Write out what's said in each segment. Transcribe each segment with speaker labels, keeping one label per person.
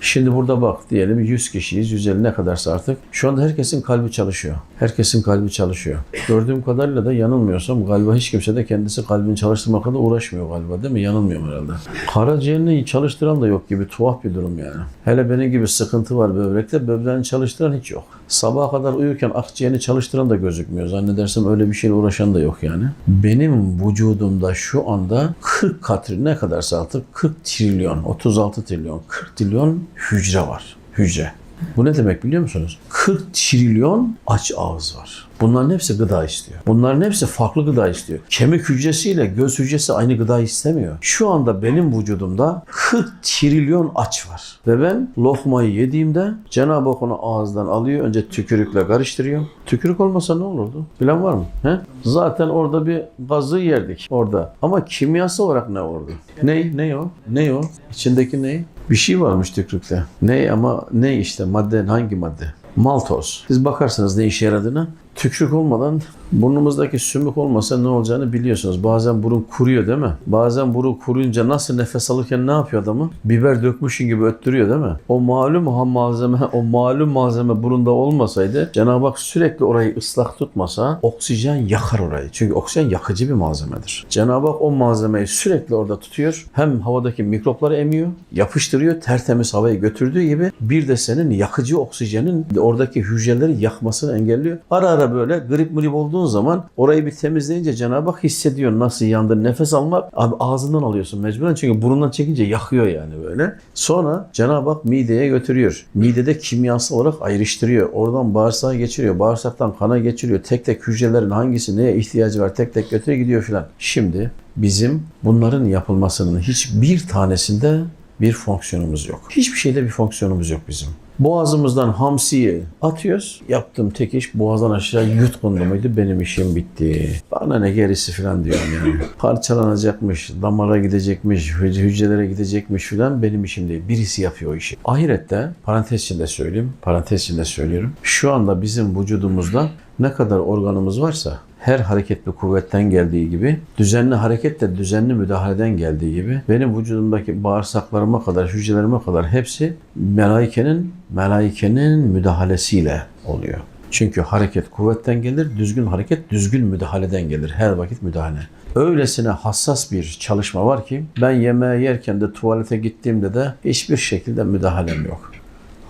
Speaker 1: Şimdi burada bak diyelim 100 kişiyiz, 150 ne kadarsa artık. Şu anda herkesin kalbi çalışıyor. Herkesin kalbi çalışıyor. Gördüğüm kadarıyla da yanılmıyorsam galiba hiç kimse de kendisi kalbini çalıştırmakla da uğraşmıyor galiba değil mi? Yanılmıyorum herhalde. Karaciğerini çalıştıran da yok gibi tuhaf bir durum yani. Hele benim gibi sıkıntı var böbrekte. Böbreğini çalıştıran hiç yok. Sabaha kadar uyurken akciğerini çalıştıran da gözükmüyor. Zannedersem öyle bir şeyle uğraşan da yok yani. Benim vücudumda şu anda 40 katri ne kadarsa artık 40 trilyon, 36 trilyon, 40 trilyon hücre var. Hücre. Bu ne demek biliyor musunuz? 40 trilyon aç ağız var. Bunların hepsi gıda istiyor. Bunların hepsi farklı gıda istiyor. Kemik hücresiyle göz hücresi aynı gıda istemiyor. Şu anda benim vücudumda 40 trilyon aç var. Ve ben lokmayı yediğimde Cenab-ı Hak onu ağızdan alıyor. Önce tükürükle karıştırıyor. Tükürük olmasa ne olurdu? Bilen var mı? He? Zaten orada bir gazı yerdik orada. Ama kimyasal olarak ne olurdu? Ne? Ne o? Ne o? İçindeki ne? Bir şey varmış tükürükte. Ne ama ne işte madde hangi madde? Maltoz. Siz bakarsanız ne işe yaradığına. Tükürük olmadan burnumuzdaki sümük olmasa ne olacağını biliyorsunuz. Bazen burun kuruyor değil mi? Bazen burun kuruyunca nasıl nefes alırken ne yapıyor adamı? Biber dökmüşün gibi öttürüyor değil mi? O malum ham malzeme, o malum malzeme burunda olmasaydı Cenab-ı Hak sürekli orayı ıslak tutmasa oksijen yakar orayı. Çünkü oksijen yakıcı bir malzemedir. Cenab-ı Hak o malzemeyi sürekli orada tutuyor. Hem havadaki mikropları emiyor, yapıştırıyor, tertemiz havayı götürdüğü gibi bir de senin yakıcı oksijenin oradaki hücreleri yakmasını engelliyor. Ara ara böyle grip mrip olduğun zaman orayı bir temizleyince Cenab-ı Hak hissediyor nasıl yandı. Nefes almak abi ağzından alıyorsun mecburen çünkü burundan çekince yakıyor yani böyle. Sonra Cenab-ı Hak mideye götürüyor. Midede kimyasal olarak ayrıştırıyor. Oradan bağırsağa geçiriyor. Bağırsaktan kana geçiriyor. Tek tek hücrelerin hangisi neye ihtiyacı var tek tek götürüyor gidiyor filan. Şimdi bizim bunların yapılmasının hiçbir tanesinde bir fonksiyonumuz yok. Hiçbir şeyde bir fonksiyonumuz yok bizim. Boğazımızdan hamsiyi atıyoruz. Yaptığım tek iş boğazdan aşağı yutkundu muydu benim işim bitti. Bana ne gerisi falan diyorum yani. Parçalanacakmış, damara gidecekmiş, hüc- hücrelere gidecekmiş falan benim işim değil. Birisi yapıyor o işi. Ahirette parantez içinde söyleyeyim, parantez içinde söylüyorum. Şu anda bizim vücudumuzda ne kadar organımız varsa her hareketli kuvvetten geldiği gibi, düzenli hareket de düzenli müdahaleden geldiği gibi, benim vücudumdaki bağırsaklarıma kadar, hücrelerime kadar hepsi melaikenin, melaikenin müdahalesiyle oluyor. Çünkü hareket kuvvetten gelir, düzgün hareket düzgün müdahaleden gelir. Her vakit müdahale. Öylesine hassas bir çalışma var ki ben yemeği yerken de tuvalete gittiğimde de hiçbir şekilde müdahalem yok.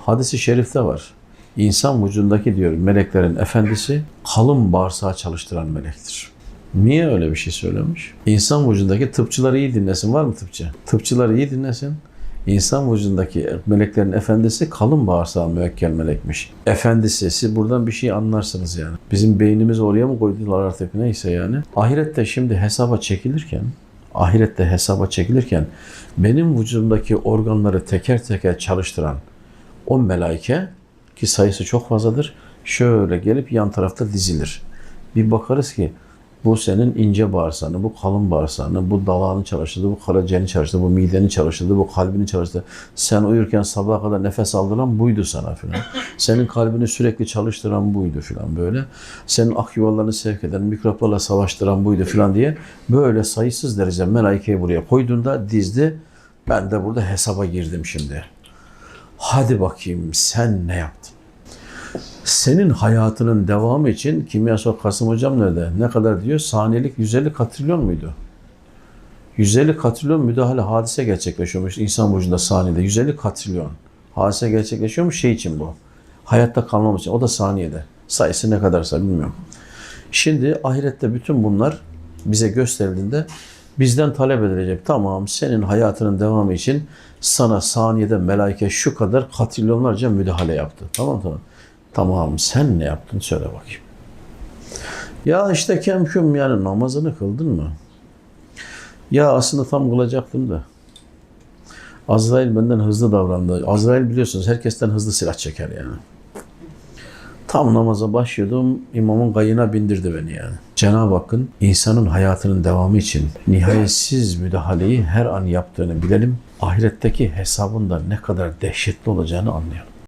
Speaker 1: Hadisi şerifte var. İnsan vücudundaki diyor meleklerin efendisi kalın bağırsağı çalıştıran melektir. Niye öyle bir şey söylemiş? İnsan vücudundaki tıpçıları iyi dinlesin. Var mı tıpçı? Tıpçıları iyi dinlesin. İnsan vücudundaki meleklerin efendisi kalın bağırsağı müekkel melekmiş. Efendisi siz buradan bir şey anlarsınız yani. Bizim beynimizi oraya mı koydular artık neyse yani. Ahirette şimdi hesaba çekilirken ahirette hesaba çekilirken benim vücudumdaki organları teker teker çalıştıran o melaike ki sayısı çok fazladır. Şöyle gelip yan tarafta dizilir. Bir bakarız ki bu senin ince bağırsağını, bu kalın bağırsağını, bu dalağını çalıştırdı, bu karaciğerini çalıştırdı, bu mideni çalıştırdı, bu kalbini çalıştırdı. Sen uyurken sabaha kadar nefes aldıran buydu sana filan. Senin kalbini sürekli çalıştıran buydu filan böyle. Senin ak yuvalarını sevk eden, mikroplarla savaştıran buydu filan diye böyle sayısız derece melaikeyi buraya koyduğunda dizdi. Ben de burada hesaba girdim şimdi. Hadi bakayım sen ne yaptın? Senin hayatının devamı için kimyasal Kasım hocam nerede? Ne kadar diyor? Saniyelik 150 katrilyon muydu? 150 katrilyon müdahale hadise gerçekleşiyormuş insan vücudunda saniyede. 150 katrilyon hadise gerçekleşiyormuş şey için bu. Hayatta kalmamız için. O da saniyede. Sayısı ne kadarsa bilmiyorum. Şimdi ahirette bütün bunlar bize gösterildiğinde bizden talep edilecek. Tamam senin hayatının devamı için sana saniyede melaike şu kadar katrilyonlarca müdahale yaptı. Tamam tamam. Tamam sen ne yaptın söyle bakayım. Ya işte kemküm yani namazını kıldın mı? Ya aslında tam kılacaktım da. Azrail benden hızlı davrandı. Azrail biliyorsunuz herkesten hızlı silah çeker yani. Tam namaza başlıyordum, imamın gayına bindirdi beni yani. Cenab-ı Hakk'ın insanın hayatının devamı için nihayetsiz müdahaleyi her an yaptığını bilelim. Ahiretteki hesabında ne kadar dehşetli olacağını anlayalım.